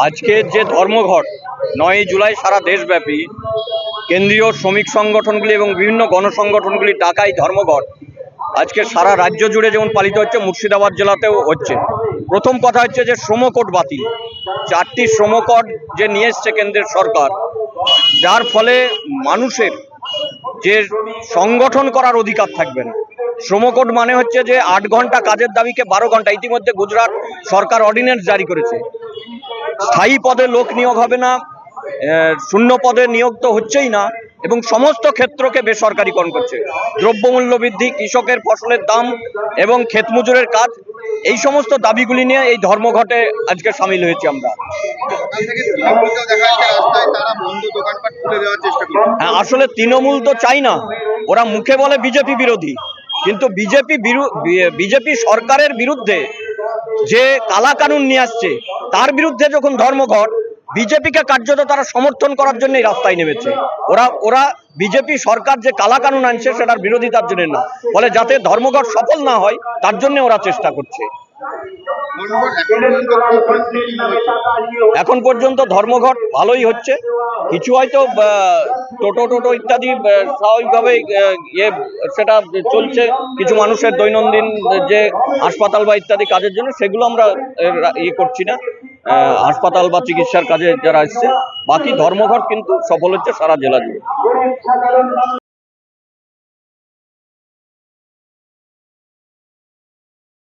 আজকে যে ধর্মঘট নয় জুলাই সারা দেশব্যাপী, কেন্দ্রীয় শ্রমিক সংগঠনগুলি এবং বিভিন্ন গণসংগঠনগুলি ডাকাই ধর্মঘট আজকে সারা রাজ্য জুড়ে যেমন পালিত হচ্ছে, মুর্শিদাবাদ জেলাতেও হচ্ছে। প্রথম কথা হচ্ছে যে শ্রমকোট বাতিল। চারটি শ্রমকোট যে নিয়ে এসছে কেন্দ্রের সরকার, যার ফলে মানুষের যে সংগঠন করার অধিকার থাকবে না। শ্রমকোট মানে হচ্ছে যে আট ঘণ্টা কাজের দাবিকে বারো ঘণ্টা। ইতিমধ্যে গুজরাট সরকার অর্ডিন্যান্স জারি করেছে। স্থায়ী পদে লোক নিয়োগ হবে না শূন্য পদে নিয়োগ তো হচ্ছেই না এবং সমস্ত ক্ষেত্রকে বেসরকারীকরণ করছে। দ্রব্যমূল্য বৃদ্ধি কৃষকের ফসলের দাম এবং ক্ষেত মজুরের কাজ এই সমস্ত দাবিগুলি নিয়ে এই ধর্মঘটে আজকে সামিল হয়েছি আমরা। হ্যাঁ, আসলে তৃণমূল তো চাই না ওরা মুখে বলে বিজেপি বিরোধী কিন্তু বিজেপি বিজেপি সরকারের বিরুদ্ধে যে কালা কানুন নিয়ে আসছে, তার বিরুদ্ধে যখন ধর্মঘট, বিজেপিকে কার্যত তারা সমর্থন করার জন্যই রাস্তায় নেমেছে। ওরা ওরা বিজেপি সরকার যে কালা কানুন আনছে, সেটার বিরোধিতার জন্য না। বলে যাতে ধর্মঘট সফল না হয়, তার জন্য ওরা চেষ্টা করছে। এখন পর্যন্ত ধর্মঘট ভালোই হচ্ছে। কিছু হয়তো টোটো টোটো ইত্যাদি স্বাভাবিকভাবে ইয়ে সেটা চলছে। কিছু মানুষের দৈনন্দিন যে হাসপাতাল বা ইত্যাদি কাজের জন্য, সেগুলো আমরা ইয়ে করছি না। হাসপাতাল বা চিকিৎসার কাজে যারা আসছে বাকি ধর্মঘট কিন্তু সফল হচ্ছে সারা জেলা জুড়ে।